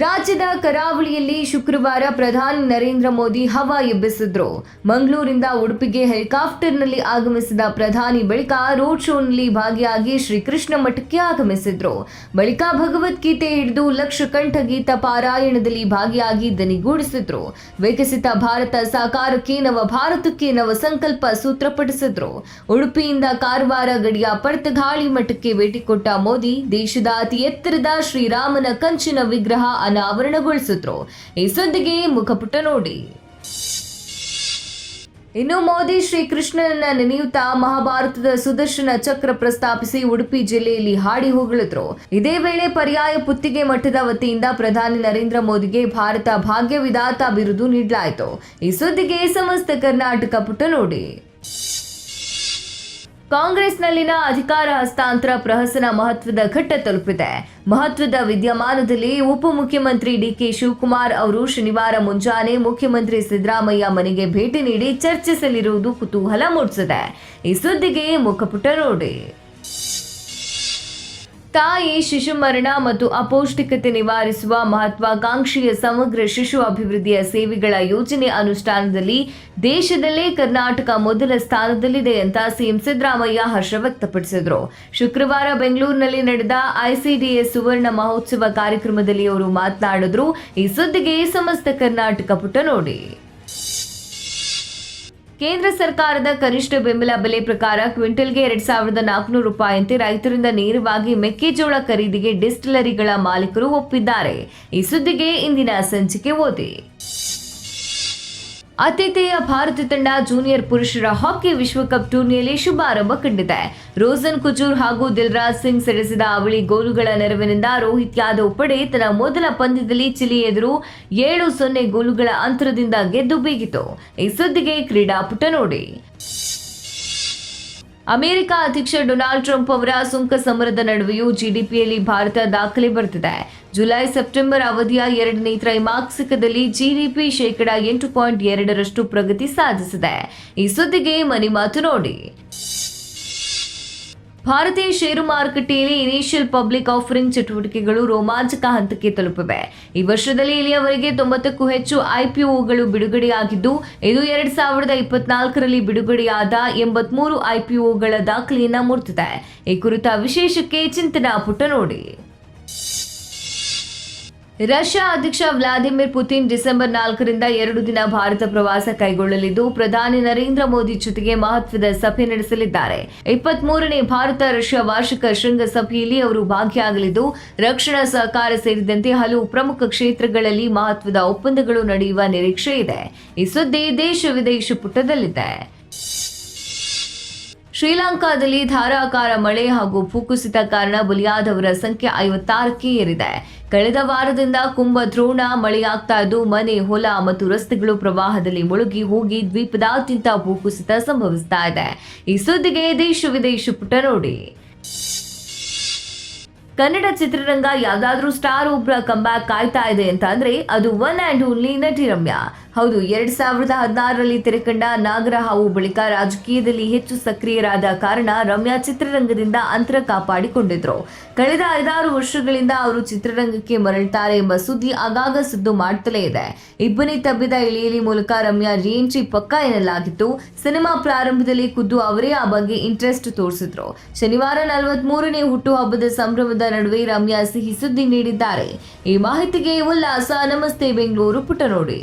ರಾಜ್ಯದ ಕರಾವಳಿಯಲ್ಲಿ ಶುಕ್ರವಾರ ಪ್ರಧಾನಿ ನರೇಂದ್ರ ಮೋದಿ ಹವಾ ಎಬ್ಬಿಸಿದ್ರು. ಮಂಗಳೂರಿಂದ ಉಡುಪಿಗೆ ಹೆಲಿಕಾಪ್ಟರ್ನಲ್ಲಿ ಆಗಮಿಸಿದ ಪ್ರಧಾನಿ ಬಳಿಕ ರೋಡ್ ಶೋನಲ್ಲಿ ಭಾಗಿಯಾಗಿ ಶ್ರೀಕೃಷ್ಣ ಮಠಕ್ಕೆ ಆಗಮಿಸಿದ್ರು. ಬಳಿಕ ಭಗವದ್ಗೀತೆ ಹಿಡಿದು ಲಕ್ಷ ಕಂಠ ಗೀತ ಪಾರಾಯಣದಲ್ಲಿ ಭಾಗಿಯಾಗಿ ದನಿಗೂಡಿಸಿದ್ರು. ವಿಕಸಿತ ಭಾರತ ಸಾಕಾರಕ್ಕೆ ನವ ಭಾರತಕ್ಕೆ ನವ ಸಂಕಲ್ಪ ಸೂತ್ರಪಡಿಸಿದ್ರು. ಉಡುಪಿಯಿಂದ ಕಾರವಾರ ಗಡಿಯ ಪರ್ತಗಾಳಿ ಮಠಕ್ಕೆ ಭೇಟಿ ಕೊಟ್ಟ ಮೋದಿ ದೇಶದ ಅತಿ ಎತ್ತರದ ಶ್ರೀರಾಮನ ಕಂಚಿನ ವಿಗ್ರಹ ಅನಾವರಣಗೊಳಿಸಿದ್ರು. ಈ ಸುದ್ದಿಗೆ ಮುಖಪುಟ ನೋಡಿ. ಇನ್ನು ಮೋದಿ ಶ್ರೀಕೃಷ್ಣನನ್ನ ನೆನೆಯುತ್ತಾ ಮಹಾಭಾರತದ ಸುದರ್ಶನ ಚಕ್ರ ಪ್ರಸ್ತಾಪಿಸಿ ಉಡುಪಿ ಜಿಲ್ಲೆಯಲ್ಲಿ ಹಾಡಿ ಹೋಗಳಿದ್ರು. ಇದೇ ವೇಳೆ ಪರ್ಯಾಯ ಪುತ್ತಿಗೆ ಮಠದ ವತಿಯಿಂದ ಪ್ರಧಾನಿ ನರೇಂದ್ರ ಮೋದಿಗೆ ಭಾರತ ಭಾಗ್ಯ ವಿಧಾತ ಬಿರುದು ನೀಡಲಾಯಿತು. ಈ ಸುದ್ದಿಗೆ ಸಮಸ್ತ ಕರ್ನಾಟಕ ಪುಟ ನೋಡಿ. ಕಾಂಗ್ರೆಸ್ನಲ್ಲಿನ ಅಧಿಕಾರ ಹಸ್ತಾಂತರ ಪ್ರಹಸನ ಮಹತ್ವದ ಘಟ್ಟ ತಲುಪಿದೆ. ಮಹತ್ವದ ವಿದ್ಯಮಾನದಲ್ಲಿ ಉಪಮುಖ್ಯಮಂತ್ರಿ ಡಿಕೆ ಶಿವಕುಮಾರ್ ಅವರು ಶನಿವಾರ ಮುಂಜಾನೆ ಮುಖ್ಯಮಂತ್ರಿ ಸಿದ್ದರಾಮಯ್ಯ ಮನೆಗೆ ಭೇಟಿ ನೀಡಿ ಚರ್ಚಿಸಲಿರುವುದು ಕುತೂಹಲ ಮೂಡಿಸಿದೆ. ಈ ಸುದ್ದಿಗೆ ಮುಖಪುಟ ನೋಡಿ ತಾಯಿ ಶಿಶು ಮರಣ ಮತ್ತು ಅಪೌಷ್ಟಿಕತೆ ನಿವಾರಿಸುವ ಮಹತ್ವಾಕಾಂಕ್ಷೆಯ ಸಮಗ್ರ ಶಿಶು ಅಭಿವೃದ್ಧಿಯ ಸೇವೆಗಳ ಯೋಜನೆ ಅನುಷ್ಠಾನದಲ್ಲಿ ದೇಶದಲ್ಲೇ ಕರ್ನಾಟಕ ಮೊದಲ ಸ್ಥಾನದಲ್ಲಿದೆ ಅಂತ ಸಿಎಂ ಸಿದ್ದರಾಮಯ್ಯ ಹರ್ಷ ವ್ಯಕ್ತಪಡಿಸಿದರು. ಶುಕ್ರವಾರ ಬೆಂಗಳೂರಿನಲ್ಲಿ ನಡೆದ ಐಸಿಡಿಎಸ್ ಸುವರ್ಣ ಮಹೋತ್ಸವ ಕಾರ್ಯಕ್ರಮದಲ್ಲಿ ಅವರು ಮಾತನಾಡಿದ್ರು. ಈ ಸುದ್ದಿಗೆ ಸಮಸ್ತ ಕರ್ನಾಟಕ ಪುಟ ನೋಡಿ. ಕೇಂದ್ರ ಸರ್ಕಾರದ ಕನಿಷ್ಠ ಬೆಂಬಲ ಬೆಲೆ ಪ್ರಕಾರ ಕ್ವಿಂಟಲ್ಗೆ ಎರಡ್ ಸಾವಿರದ ನಾಲ್ಕುನೂರು ರೂಪಾಯಿಯಂತೆ ರೈತರಿಂದ ನೇರವಾಗಿ ಮೆಕ್ಕೆಜೋಳ ಖರೀದಿಗೆ ಡಿಸ್ಟಿಲರಿಗಳ ಮಾಲೀಕರು ಒಪ್ಪಿದ್ದಾರೆ. ಈ ಸುದ್ದಿಗೆ ಇಂದಿನ ಸಂಚಿಕೆ ಓದಿ. ಆತಿಥೇಯ ಭಾರತ ತಂಡ ಜೂನಿಯರ್ ಪುರುಷರ ಹಾಕಿ ವಿಶ್ವಕಪ್ ಟೂರ್ನಿಯಲ್ಲಿ ಶುಭಾರಂಭ ಕಂಡಿದೆ. ರೋಜನ್ ಕುಜೂರ್ ಹಾಗೂ ದಿಲ್ರಾಜ್ ಸಿಂಗ್ ಸೆಳೆಸಿದ ಅವಳಿ ಗೋಲುಗಳ ನೆರವಿನಿಂದ ರೋಹಿತ್ ಯಾದವ್ ಪಡೆ ತನ್ನ ಮೊದಲ ಪಂದ್ಯದಲ್ಲಿ ಚಿಲಿ ಎದುರು ಏಳು ಸೊನ್ನೆ ಗೋಲುಗಳ ಅಂತರದಿಂದ ಗೆದ್ದು ಬೀಗಿತು. ಈ ಸುದ್ದಿಗೆ ಕ್ರೀಡಾಪುಟ ನೋಡಿ. ಅಮೆರಿಕ ಅಧ್ಯಕ್ಷ ಡೊನಾಲ್ಡ್ ಟ್ರಂಪ್ ಅವರ ಸುಂಕ ಸಮರದ ನಡುವೆಯೂ ಜಿಡಿಪಿಯಲ್ಲಿ ಭಾರತ ದಾಖಲೆ ಬರ್ತಿದೆ ಜುಲೈ ಸೆಪ್ಟೆಂಬರ್ ಅವಧಿಯ ಎರಡನೇ ತ್ರೈಮಾಸಿಕದಲ್ಲಿ ಜಿಡಿಪಿ ಶೇಕಡ ಎಂಟು ಪಾಯಿಂಟ್ ಎರಡರಷ್ಟು ಪ್ರಗತಿ ಸಾಧಿಸಿದೆ. ಈ ಸುದ್ದಿಗೆ ಮನಿ ಮಾತು ನೋಡಿ. ಭಾರತೀಯ ಷೇರು ಮಾರುಕಟ್ಟೆಯಲ್ಲಿ ಇನಿಷಿಯಲ್ ಪಬ್ಲಿಕ್ ಆಫರಿಂಗ್ ಚಟುವಟಿಕೆಗಳು ರೋಮಾಂಚಕ ಹಂತಕ್ಕೆ ತಲುಪಿವೆ. ಈ ವರ್ಷದಲ್ಲಿ ಇಲ್ಲಿಯವರೆಗೆ ತೊಂಬತ್ತಕ್ಕೂ ಹೆಚ್ಚು ಐಪಿಒಗಳು ಬಿಡುಗಡೆಯಾಗಿದ್ದು, ಇದು ಎರಡ್ ಸಾವಿರದ ಇಪ್ಪತ್ನಾಲ್ಕರಲ್ಲಿ ಬಿಡುಗಡೆಯಾದ ಎಂಬತ್ಮೂರು ಐಪಿಒಗಳ ದಾಖಲೆಯನ್ನ ಮುರ್ತಿದೆ ಈ ಕುರಿತ ವಿಶೇಷಕ್ಕೆ ಚಿಂತನಾ ಪುಟ ನೋಡಿ. ರಷ್ಯಾ ಅಧ್ಯಕ್ಷ ವ್ಲಾದಿಮಿರ್ ಪುತಿನ್ ಡಿಸೆಂಬರ್ ನಾಲ್ಕರಿಂದ ಎರಡು ದಿನ ಭಾರತ ಪ್ರವಾಸ ಕೈಗೊಳ್ಳಲಿದ್ದು, ಪ್ರಧಾನಿ ನರೇಂದ್ರ ಮೋದಿ ಜೊತೆಗೆ ಮಹತ್ವದ ಸಭೆ ನಡೆಸಲಿದ್ದಾರೆ. ಇಪ್ಪತ್ತ್ ಮೂರನೇ ಭಾರತ ರಷ್ಯಾ ವಾರ್ಷಿಕ ಶೃಂಗಸಭೆಯಲ್ಲಿ ಅವರು ಭಾಗಿಯಾಗಲಿದ್ದು, ರಕ್ಷಣಾ ಸಹಕಾರ ಸೇರಿದಂತೆ ಹಲವು ಪ್ರಮುಖ ಕ್ಷೇತ್ರಗಳಲ್ಲಿ ಮಹತ್ವದ ಒಪ್ಪಂದಗಳು ನಡೆಯುವ ನಿರೀಕ್ಷೆ ಇದೆ. ಈ ಸುದ್ದಿ ದೇಶ ವಿದೇಶ ಪುಟದಲ್ಲಿದೆ. ಶ್ರೀಲಂಕಾದಲ್ಲಿ ಧಾರಾಕಾರ ಮಳೆ ಹಾಗೂ ಭೂಕುಸಿತ ಕಾರಣ ಬಲಿಯಾದವರ ಸಂಖ್ಯೆ ಐವತ್ತಾರಕ್ಕೆ ಏರಿದೆ. ಕಳೆದ ವಾರದಿಂದ ಕುಂಭದ್ರೋಣ ಮಳೆಯಾಗ್ತಾ ಇದ್ದು, ಮನೆ, ಹೊಲ ಮತ್ತು ರಸ್ತೆಗಳು ಪ್ರವಾಹದಲ್ಲಿ ಮುಳುಗಿ ಹೋಗಿ ದ್ವೀಪದಾದ್ಯಂತ ಭೂಕುಸಿತ ಸಂಭವಿಸ್ತಾ ಇದೆ. ಈ ಸುದ್ದಿಗೆ ದೇಶ ವಿದೇಶ ಪುಟ ನೋಡಿ. ಕನ್ನಡ ಚಿತ್ರರಂಗ ಯಾವ್ದಾದ್ರೂ ಸ್ಟಾರ್ ಒಬ್ಬರ ಕಂಬ್ಯಾಕ್ ಕಾಯ್ತಾ ಇದೆ ಅಂತ ಅಂದ್ರೆ ಅದು ಒನ್ ಆ್ಯಂಡ್ ಓನ್ಲಿ ನಟಿ ರಮ್ಯಾ. ಹೌದು, ಎರಡ್ ಸಾವಿರದ ಹದಿನಾರರಲ್ಲಿ ತೆರೆಕಂಡ ನಾಗರ ಹಾವು ಬಳಿಕ ರಾಜಕೀಯದಲ್ಲಿ ಹೆಚ್ಚು ಸಕ್ರಿಯರಾದ ಕಾರಣ ರಮ್ಯಾ ಚಿತ್ರರಂಗದಿಂದ ಅಂತರ ಕಾಪಾಡಿಕೊಂಡಿದ್ರು. ಕಳೆದ ಐದಾರು ವರ್ಷಗಳಿಂದ ಅವರು ಚಿತ್ರರಂಗಕ್ಕೆ ಮರಳುತ್ತಾರೆ ಎಂಬ ಸುದ್ದಿ ಆಗಾಗ ಸುದ್ದು ಮಾಡ್ತಲೇ ಇದೆ. ಇಬ್ಬನಿ ತಬ್ಬಿದ ಇಳಿಯಲಿ ಮೂಲಕ ರಮ್ಯಾ ರೇಂಜಿ ಪಕ್ಕ ಎನ್ನಲಾಗಿತ್ತು. ಸಿನಿಮಾ ಪ್ರಾರಂಭದಲ್ಲಿ ಖುದ್ದು ಅವರೇ ಆ ಬಗ್ಗೆ ಇಂಟ್ರೆಸ್ಟ್ ತೋರಿಸಿದ್ರು. ಶನಿವಾರ ನಲವತ್ತ್ ಮೂರನೇ ಹುಟ್ಟುಹಬ್ಬದ ಸಂಭ್ರಮದ ನಡುವೆ ರಮ್ಯಾ ಸಿಹಿ ಸುದ್ದಿ ನೀಡಿದ್ದಾರೆ. ಈ ಮಾಹಿತಿಗೆ ಉಲ್ಲಾಸ. ನಮಸ್ತೆ, ಬೆಂಗಳೂರು ಪುಟ ನೋಡಿ